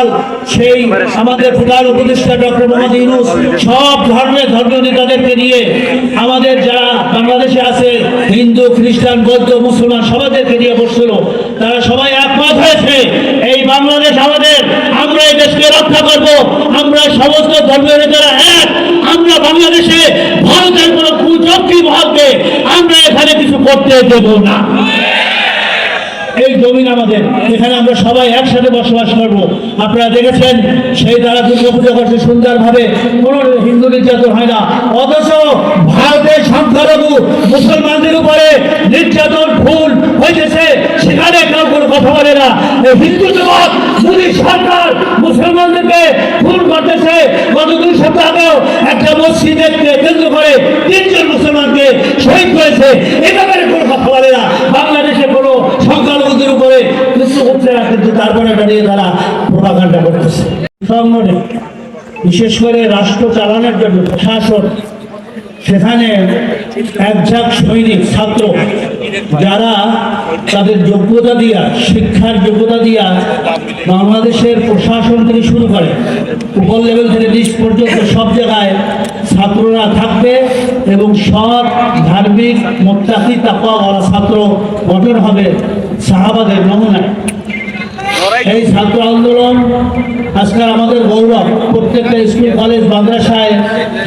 গতকাল সেই আমাদের প্রধান উপদেষ্টা ডক্টর মোহাম্মদ ইউনুস, সব ধর্মের ধর্মীয় নেতাদেরকে নিয়ে আমাদের যারা বাংলাদেশে আছে, হিন্দু, খ্রিস্টান, বৌদ্ধ, মুসলমান, সবাইদেরকে নিয়ে বসছিল। তারা সবাই একমত হয়েছে, এই বাংলাদেশ আমাদের, আমরা এই দেশকে রক্ষা করব, আমরা সমস্ত ধর্মীয় নেতারা এক, আমরা বাংলাদেশে ভারতের কোনো কুচক্রি মহলকে আমরা এখানে কিছু করতে দেব না। এই জমিন আমাদের। এখানে আমরা সবাই একসাথে বসবাস করব। আপনারা দেখেছেন, সেই তারা দুর্গাপূজা করছে সুন্দরভাবে। কোনো হিন্দু নির্যাতন হয় না। অথচ ভারতের সংখ্যালঘু মুসলমানদের উপরে নির্যাতন, ভুল হয়েছে সেখানে কেউ কোনো কথা বলে না। হিন্দু জগৎ মোদী সরকার মুসলমানদেরকে ভুল করতেছে। গত দুই সপ্তাহ একটা মসজিদে কেন্দ্র করে তিনজন মুসলমানকে শহীদ করেছে। এ ব্যাপারে কোনো কথা বলে না বাংলাদেশে কোনো সংখ্যালঘুদের উপরে কিছু হচ্ছে না কিন্তু তারপরে তারা প্রভাকাণ্ডা করতেছে। সংগঠনে, বিশেষ করে রাষ্ট্র চালানোর জন্য প্রশাসন, সেখানে একঝাক সৈনিক, ছাত্র, যারা তাদের যোগ্যতা দিয়া, শিক্ষার যোগ্যতা দিয়া বাংলাদেশের প্রশাসন থেকে শুরু করে, উপর লেভেল থেকে নিচ পর্যন্ত সব জায়গায় ছাত্ররা থাকবে এবং সৎ ধার্মিক মোত্তাকি তাপা ছাত্র গঠন হবে সাহাবাদের নমুনায়। এই ছাত্র আন্দোলন আজকে আমাদের গৌরব। প্রত্যেকটা স্কুল, কলেজ, মাদ্রাসায়,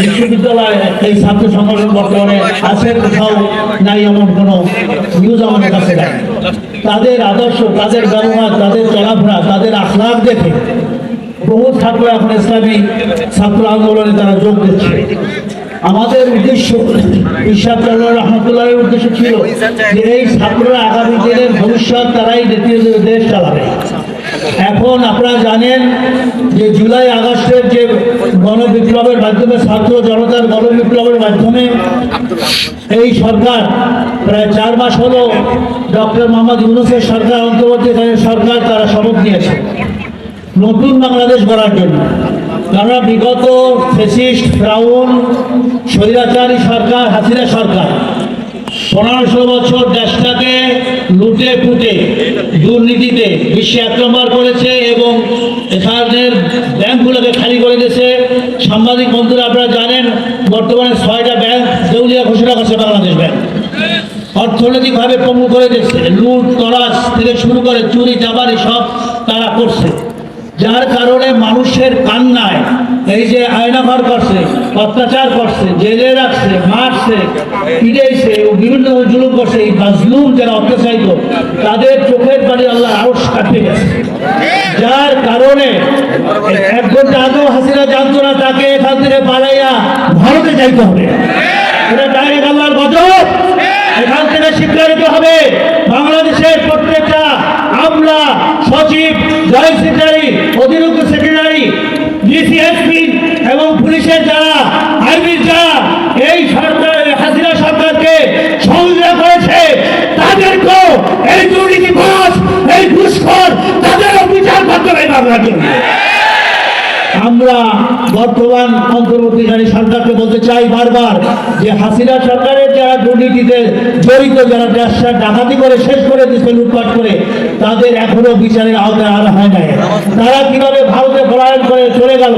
বিশ্ববিদ্যালয় এই ছাত্র সংগঠন বর্তমানে আছে, কোথাও নাই এমন কোনো নিউজ আমাদের কাছে নাই। তাদের আদর্শ, তাদের ব্যবহার, তাদের চলাফেরা, তাদের আখলাখ দেখে বহু ছাত্র এখন ইসলামী ছাত্র আন্দোলনে তারা যোগ দিচ্ছে। আমাদের উদ্দেশ্য ঈশ্বর রহমতুল্লাহের উদ্দেশ্য ছিল যে এই ছাত্ররা আগামী দিনের ভবিষ্যৎ তারাই দ্বিতীয় দেশ চালাবে। এখন আপনারা জানেন যে জুলাই আগস্টের যে গণবিপ্লবের মাধ্যমে ছাত্র জনতার গণবিপ্লবের মাধ্যমে এই সরকার, প্রায় চার মাস হলো ডক্টর মোহাম্মদ ইউনুসের সরকার অন্তর্বর্তীকালীন সরকার তারা শপথ নিয়েছে। নতুন বাংলাদেশ গড়ার জন্য। কারণ বিগত ফেসিস্ট ফ্রাউন, স্বৈরাচারী সরকার, হাসিনা সরকার পনেরোশো বছর দেশটাকে লুটে পুটে, দুর্নীতিতে বিশ্বে নম্বর করেছে এবং এখানের ব্যাংকগুলোকে খালি করে দিয়েছে। সাংবাদিক বন্ধুরা, আপনারা জানেন, বর্তমানে ছয়টা ব্যাংক দেউলিয়া ঘোষণা করছে বাংলাদেশ ব্যাংক। অর্থনৈতিকভাবে পঙ্গু করে দিচ্ছে লুট তরাস থেকে শুরু করে চুরি চাবারি সব তারা করছে। যার কারণে মানুষের কান্নায় এই যে আয়নাঘর করছে, অত্যাচার করছে, জেলে রাখছে, মারছে ও বিভিন্ন জুলুম করছে, এই মাজলুম যারা অত্যাচারিত, তাদের চোখের পানি আল্লাহ আরও কাটতে গেছে। যার কারণে এক ঘণ্টা আগেও হাসিনা জানতো না, তাকে এখান থেকে পালাইয়া ভারতে যাইতে হবে। এটা ডাইরেক্ট আল্লাহর গজব এখান থেকে নিতে হবে। বাংলাদেশের প্রত্যেকটা আমলা সচিব জয়েন্ট পুলিশের যারা, আর্মির যারা, এই সরকার হাসিনা সরকারকে সহযোগিতা করেছে, তাদেরকেও এই দুর্নীতিবাস এই ঘুষখোর তাদেরও বিচার করতে হবে জন্য। আমরা বর্তমান অন্তর্বর্তীকারী সরকারকে বলতে চাই বারবার যে হাসিনা সরকারের যারা দুর্নীতিতে জড়িত, যারা ব্যবসা ডাকাতি করে, শেষ করে দিচ্ছে লুটপাট করে, তাদের এখনও বিচারের আওতায় আনা হয় নাই। তারা কীভাবে ভারতে পলায়ন করে চলে গেল?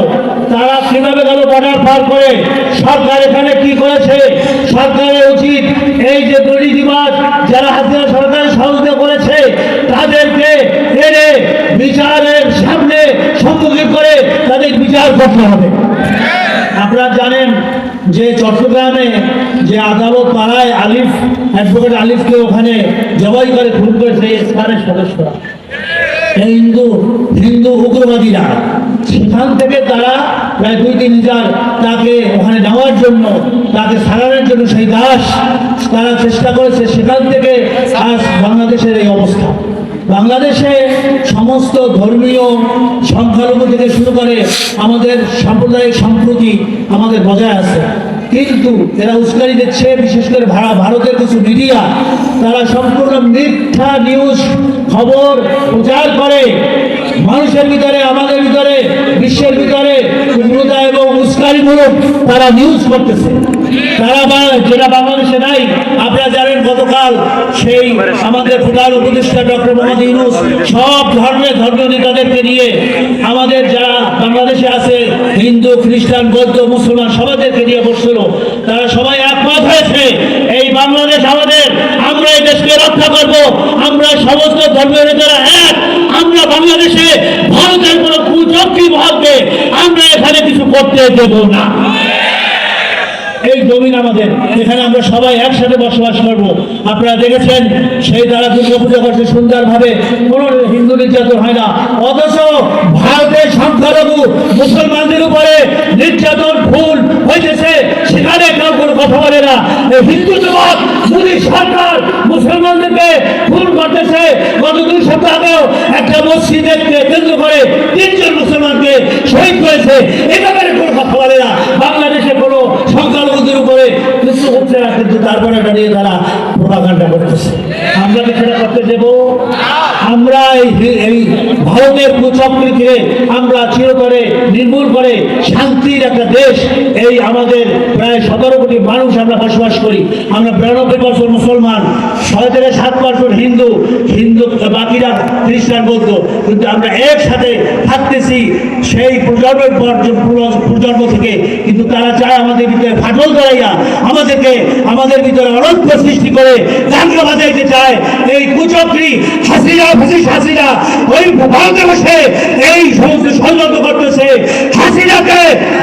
তারা কীভাবে গেল বর্ডার পার করে? সরকার এখানে কি করেছে? সরকারের উচিত এই যে দুর্নীতিবাদ যারা হাসিনা সরকারের করতে হবে। আপনারা জানেন যে চট্টগ্রামে যে আদালত পাড়ায় আলিফ অ্যাডভোকেট আলিফকে ওখানে জবাই করে, খুন করেছে স্থানের সদস্যরা। হিন্দু হিন্দু উগ্রবাদীরা, সেখান থেকে তারা প্রায় দুই তিন হাজার তাকে ওখানে নেওয়ার জন্য, তাকে সারানোর জন্য সেই দাস, তারা চেষ্টা করেছে সেখান থেকে আজ বাংলাদেশের এই অবস্থা। বাংলাদেশে সমস্ত ধর্মীয় সংখ্যালঘু থেকে শুরু করে আমাদের সাম্প্রদায়িক সম্প্রতি আমাদের বজায় আছে। কিন্তু এরা উস্কানি দিচ্ছে বিশেষ করে ভারতের কিছু মিডিয়া, তারা সম্পূর্ণ মিথ্যা নিউজ খবর প্রচার করে। মানুষের ভিতরে, আমাদের ভিতরে, বিশ্বের ভিতরে উগ্রতা এবং উস্কানিমূলক তারা নিউজ করতেছে। তারা যেটা বাংলাদেশে নাই গতকাল সেই আমাদের প্রধান উপদেষ্টা ডক্টর মোহাম্মদ ইউনুস, সব ধর্মের ধর্মীয় নেতাদেরকে নিয়ে আমাদের যারা বাংলাদেশে আছে, হিন্দু, খ্রিস্টান, বৌদ্ধ, মুসলমান, সবাইদেরকে নিয়ে বসছিল। তারা সবাই একমত হয়েছে, এই বাংলাদেশ আমাদের, আমরা এই দেশকে রক্ষা করব, আমরা সমস্ত ধর্মীয় নেতারা এক, আমরা বাংলাদেশে ভারতের কোনো কুচক্রি ভাববে আমরা এখানে কিছু করতে দেব না। জমিন আমাদের। এখানে আমরা সবাই একসাথে বসবাস করব। আপনারা দেখেছেন, সেই দ্বারা দুর্গা পুজো করছে সুন্দরভাবে কোনো হিন্দু নির্যাতন হয় না, অথচ ভারতের সংখ্যালঘু মুসলমানদের উপরে নির্যাতন, ভুল হয়েছে সেখানে কেউ কোনো কথা বলে না। হিন্দু যুবক মোদী সরকার মুসলমানদেরকে খুন করতেছে গত দুই সপ্তাহ আগেও একটা মসজিদকে কেন্দ্র করে তিনজন মুসলমানকে শহীদ করেছে, এ ব্যাপারে কোনো কথা বলে না বাংলাদেশে কোনো সংখ্যালঘুদের উপরে কিছু হচ্ছে না কিন্তু তারপরে এটা নিয়ে তারা প্রভাকাণ্ডা করতেছে আমরা কি সেটা করতে দেব আমরা এই এই ভারতের কুচক্রীকে আমরা চিরতরে নির্মূল করে শান্তির একটা দেশ। এই আমাদের প্রায় সতেরো কোটি মানুষ আমরা বসবাস করি। আমরা বিরানব্বই পার্সেন্ট মুসলমান, ছয় থেকে সাত পার্সেন্ট হিন্দু হিন্দু বাকিরা খ্রিস্টান বৌদ্ধ। কিন্তু আমরা একসাথে থাকতেছি সেই প্রজন্মের পর প্রজন্ম থেকে। কিন্তু তারা চায় আমাদের ভিতরে ফাটল ধরাইয়া আমাদেরকে আমাদের ভিতরে অনন্ত সৃষ্টি করে দাঙ্গা চায়। এই কুচক্রী হাসিনা ফাসিস হাসিনা, ওই ভারতে বসে এই সমস্ত ষড়যন্ত্র করতেছে হাসিনাকে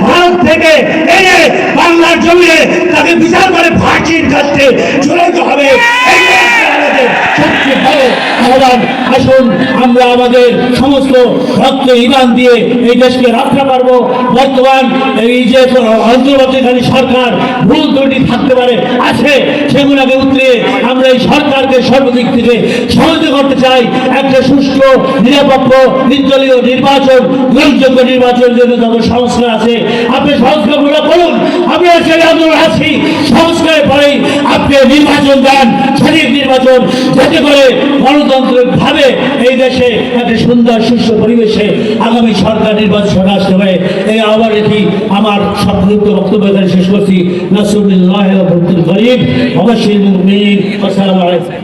ভারত থেকে এনে বাংলার জমিয়ে তাকে বিচার করে ফাঁসির কাছে চলে হবে। আমাদের সবচেয়ে বড় আহ্বান আসুন। আমরা আমাদের সমস্ত রক্ত ইমান দিয়ে এই দেশকে রক্ষা করব। বর্তমান এই যে অন্তর্বর্তীকালীন সরকার ভুল ত্রুটি থাকতে পারে, আছে, সেগুলোকে উতরিয়ে আমরা এই সরকারকে সর্বদিক থেকে সহযোগিতা করতে চাই। একটা সুষ্ঠু নিরপেক্ষ নির্দলীয় নির্বাচন, গ্রহণযোগ্য নির্বাচনের জন্য যত সংস্কার আছে, আপনি সংস্কারগুলো করুন। আমরা সেই আন্দোলন আছি। সংস্কারের পরেই আপনি নির্বাচন দেন, সঠিক নির্বাচন, যাতে করে গণতান্ত্রিক ভাবে এই দেশে একটা সুন্দর সুস্থ পরিবেশে আগামী সরকার নির্বাচন আসতে হবে। এই আবার রেখে আমার সংক্ষিপ্ত বক্তব্য এখানে শেষ করছি। নাসরুল্লাহ গরিব অবশ্যই আসসালামু আলাইকুম।